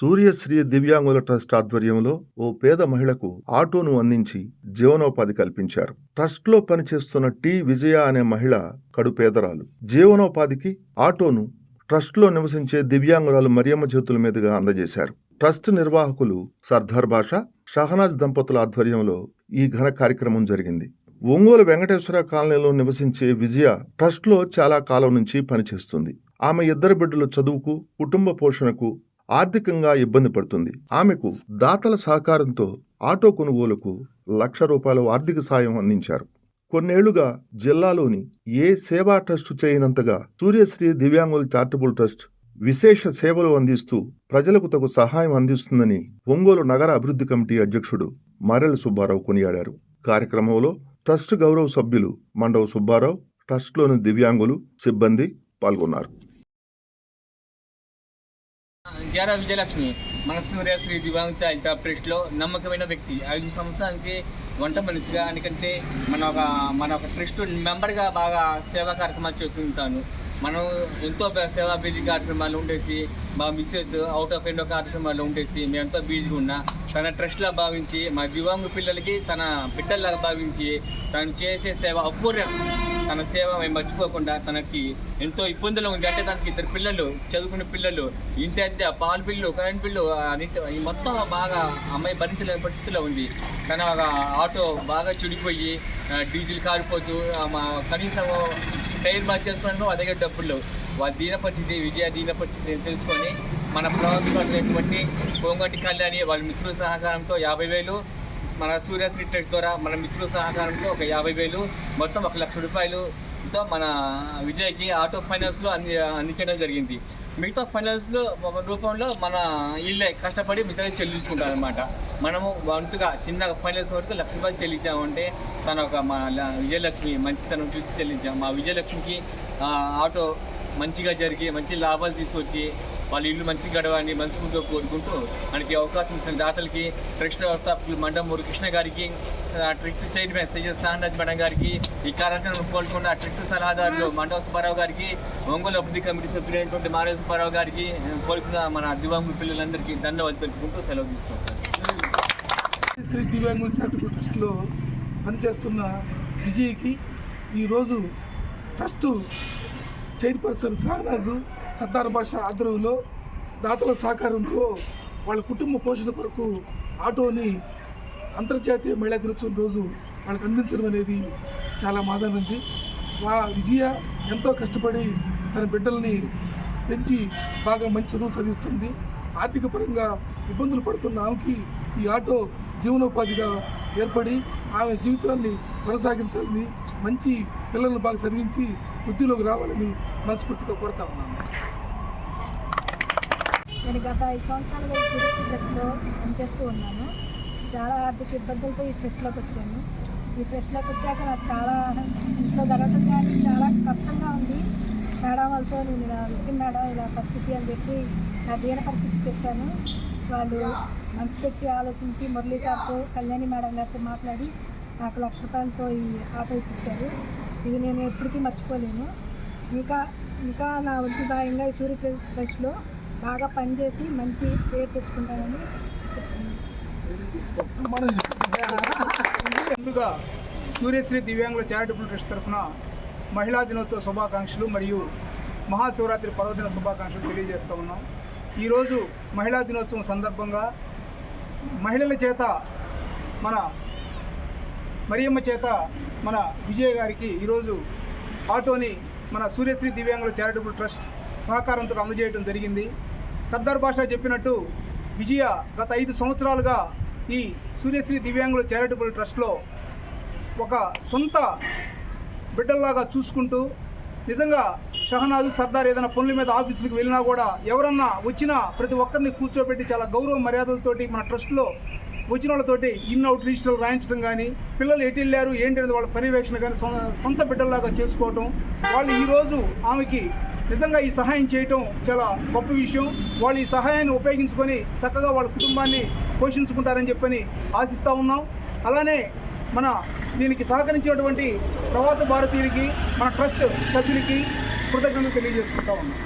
సూర్యశ్రీ దివ్యాంగుల ట్రస్ట్ ఆధ్వర్యంలో ఓ పేద మహిళకు ఆటోను అందించి జీవనోపాధి కల్పించారు. ట్రస్ట్లో పనిచేస్తున్న టి. విజయ అనే మహిళ కడు పేదరాలు. జీవనోపాధికి ఆటోను ట్రస్ట్లో నివసించే దివ్యాంగురాలు మరియమ్మ చేతుల మీదుగా అందజేశారు. ట్రస్ట్ నిర్వాహకులు సర్దార్ బాషా షహనాజ్ దంపతుల ఆధ్వర్యంలో ఈ ఘన కార్యక్రమం జరిగింది. ఒంగోలు వెంకటేశ్వర కాలనీలో నివసించే విజయ ట్రస్ట్లో చాలా కాలం నుంచి పనిచేస్తుంది. ఆమె ఇద్దరు బిడ్డల చదువుకు కుటుంబ పోషణకు ఆర్థికంగా ఇబ్బంది పడుతుంది. ఆమెకు దాతల సహకారంతో ఆటో కొనుగోలుకు లక్ష రూపాయల ఆర్థిక సాయం అందించారు. కొన్నేళ్ళుగా జిల్లాలోని ఏ సేవా ట్రస్టు చేయనంతగా సూర్యశ్రీ దివ్యాంగుల చారిటబుల్ ట్రస్ట్ విశేష సేవలు అందిస్తూ ప్రజలకు తగు సహాయం అందిస్తుందని ఒంగోలు నగర అభివృద్ధి కమిటీ అధ్యక్షుడు మరెల సుబ్బారావు కొనియాడారు. కార్యక్రమంలో ట్రస్ట్ గౌరవ సభ్యులు మండవ సుబ్బారావు ట్రస్ట్లోని దివ్యాంగులు సిబ్బంది పాల్గొన్నారు. గ్యారా విజయలక్ష్మి మన సూర్యశ్రీ దివాంగ్ ఇంటర్ప్రెస్ట్లో నమ్మకమైన వ్యక్తి. ఐదు సంవత్సరాల నుంచి వంట మనిషిగా ఎందుకంటే మన ఒక మన ఒక ట్రస్ట్ మెంబర్గా బాగా సేవా కార్యక్రమాలు చేస్తుంటాను. మనం ఎంతో సేవా బిజీ కార్యక్రమాలు ఉండేసి మా మిస్సెస్ అవుట్ ఆఫ్ ఎండో కార్యక్రమాలు ఉండేసి మేము ఎంతో బీజీగా ఉన్నా తన ట్రస్ట్లా భావించి మా దివాంగు పిల్లలకి తన బిడ్డల్లాగా భావించి తను చేసే సేవ అపూర్వం. తన సేవ మేము మర్చిపోకుండా తనకి ఎంతో ఇబ్బందులు ఉంది. అంటే తనకి ఇద్దరు పిల్లలు చదువుకునే పిల్లలు ఇంటి అద్దె పాలు బిల్లు కరెంట్ బిల్లు అన్నింటి ఈ మొత్తం బాగా అమ్మాయి భరించలేని పరిస్థితిలో ఉంది. తన ఒక ఆటో బాగా చెడిపోయి డీజిల్ కారిపోతూ మా కనీసం టైర్ బాగా చేసుకోవడంలో అదే డబ్బులు. వాళ్ళ దీన పరిస్థితి విజయ దీన పరిస్థితి తెలుసుకొని మన ప్రవాసులైనటువంటి కోంగటి కళ్యాణి వాళ్ళ మిత్రుల సహకారంతో యాభై వేలు మన సూర్య ట్రస్ట్ ద్వారా మన మిత్రుల సహకారంతో ఒక యాభై వేలు మొత్తం ఒక లక్ష రూపాయలు తో మన విజయ్కి ఆటో ఫైనాన్స్లో అంది అందించడం జరిగింది. మిగతా ఫైనాన్స్లో ఒక రూపంలో మన ఇల్లే కష్టపడి మిగతా చెల్లించుకుంటారు అనమాట మనము వంతుగా చిన్న ఫైనాన్స్ వరకు లక్ష రూపాయలు చెల్లించామంటే తన ఒక మా ల- విజయలక్ష్మి మంచితనం చూసి చెల్లించాం. మా విజయలక్ష్మికి ఆటో మంచిగా జరిగి మంచి లాభాలు తీసుకొచ్చి వాళ్ళ ఇల్లు మంచి గడవని ముందు కోరుకుంటూ మనకి అవకాశం ఇచ్చిన దాతలకి ట్రస్ట్ వ్యవస్థాపకులు మండమూరు కృష్ణ గారికి ఆ, trust chairman Syed Sahanaj madam గారికి ఈ కార్యక్రమం పాల్గొన్న ట్రస్ట్ సలహాదారులు మండవ సుబ్బారావు గారికి ఒంగోలు అభివృద్ధి కమిటీ సభ్యులైనటువంటి మారవ సుబ్బారావు గారికి కోరుకున్న మన దివాంగుల పిల్లలందరికీ ధన్యవాదాలు తెలుపుకుంటూ సెలవు తీసుకుంటాను. శ్రీ దివ్యాంగుల చారిటబుల్ ట్రస్ట్లో పనిచేస్తున్న విజయ్కి ఈరోజు ట్రస్టు చైర్పర్సన్ సాహనాజు సర్దార్ బాషా ఆధ్వర్యంలో దాతల సహకారంతో వాళ్ళ కుటుంబ పోషణ కొరకు ఆటోని అంతర్జాతీయ మహిళా దినోత్సవం రోజు వాళ్ళకి అందించడం అనేది చాలా మాదనుంది వా విజయ ఎంతో కష్టపడి తన బిడ్డల్ని పెంచి బాగా మంచి చదువు చదివిస్తుంది ఆర్థిక పరంగా ఇబ్బందులు పడుతున్న ఆమెకి ఈ ఆటో జీవనోపాధిగా ఏర్పడి ఆమె జీవితాన్ని కొనసాగించాలని మంచి పిల్లలను బాగా చదివించి వృద్ధిలోకి రావాలని మనస్ఫూర్తిగా కోరుతా ఉన్నాను నేను గత ఐదు సంవత్సరాలుగా ఈ టూరిస్ట్ ట్రస్ట్లో పనిచేస్తూ ఉన్నాను. చాలా ఆర్థిక ఇబ్బందులతో ఈ ట్రస్ట్లోకి వచ్చాను. ఈ ట్రస్ట్లోకి వచ్చాక నాకు చాలా ఇంట్లో గడవడం కానీ చాలా కష్టంగా ఉంది. మేడం వాళ్ళతో నేను ఇలా వచ్చి మేడం ఇలా పరిస్థితి అని చెప్పి నా దీన పరిస్థితి చెప్పాను. వాళ్ళు మనసు పెట్టి ఆలోచించి మురళీ సార్తో కళ్యాణి మేడం గారితో మాట్లాడి నాకు లక్ష రూపాయలతో ఈ ఆటో ఇప్పించారు. ఇది నేను ఎప్పటికీ మర్చిపోలేను. ఇంకా ఇంకా నా వంతు సాయంగా ఈ సూర్య ట్రస్ట్లో బాగా పనిచేసి మంచి పేరు తెచ్చుకుంటానని మనం ముందుగా సూర్యశ్రీ దివ్యాంగుల చారిటబుల్ ట్రస్ట్ తరఫున మహిళా దినోత్సవ శుభాకాంక్షలు మరియు మహాశివరాత్రి పర్వదిన శుభాకాంక్షలు తెలియజేస్తూ ఉన్నాం. ఈరోజు మహిళా దినోత్సవం సందర్భంగా మహిళల చేత మన మరియమ్మ చేత మన విజయ్ గారికి ఈరోజు ఆటోని మన సూర్యశ్రీ దివ్యాంగుల చారిటబుల్ ట్రస్ట్ సహకారంతో అందజేయడం జరిగింది. సర్దార్ భాష చెప్పినట్టు విజయ గత ఐదు సంవత్సరాలుగా ఈ సూర్యశ్రీ దివ్యాంగుల చారిటబుల్ ట్రస్ట్లో ఒక సొంత బిడ్డల్లాగా చూసుకుంటూ నిజంగా షహనాజు సర్దార్ ఏదైనా పనుల మీద ఆఫీసులకు వెళ్ళినా కూడా ఎవరన్నా వచ్చినా ప్రతి ఒక్కరిని కూర్చోబెట్టి చాలా గౌరవ మర్యాదలతోటి మన ట్రస్ట్లో వచ్చిన వాళ్ళతోటి ఇన్ అవుట్ రిజిస్టర్లు రాయించడం కానీ పిల్లలు ఎటు వెళ్ళారు ఏంటి అనేది వాళ్ళ పర్యవేక్షణ కానీ సొంత బిడ్డల్లాగా చేసుకోవటం వాళ్ళు ఈరోజు ఆమెకి నిజంగా ఈ సహాయం చేయటం చాలా గొప్ప విషయం. వాళ్ళు ఈ సహాయాన్ని ఉపయోగించుకొని చక్కగా వాళ్ళ కుటుంబాన్ని పోషించుకుంటారని చెప్పని ఆశిస్తూ ఉన్నాం. అలానే మన దీనికి సహకరించినటువంటి ప్రవాస భారతీయులకి మన ట్రస్ట్ సభ్యులకి కృతజ్ఞతలు తెలియజేసుకుంటా ఉన్నాం.